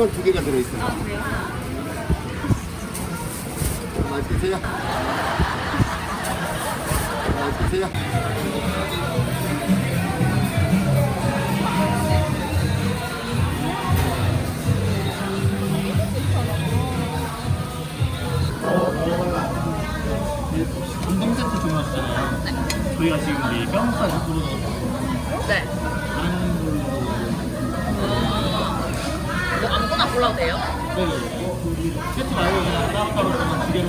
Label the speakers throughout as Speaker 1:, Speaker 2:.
Speaker 1: 포장은 두 개가 들어있어요.
Speaker 2: 아 그래요?
Speaker 1: 맛있게 드세요. 맛있게 드세요.
Speaker 3: 전등 세트 주문하셨잖아요. 저희가 지금 이 뼈살 6% 넣었어요.
Speaker 4: 네. 골라도 돼요?
Speaker 3: 네. 어, 세트 말고 그냥 따로따로 두 개로.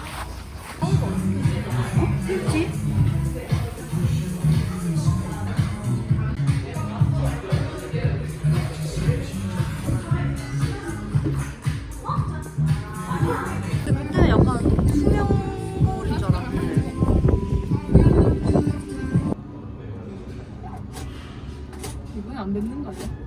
Speaker 3: Opa.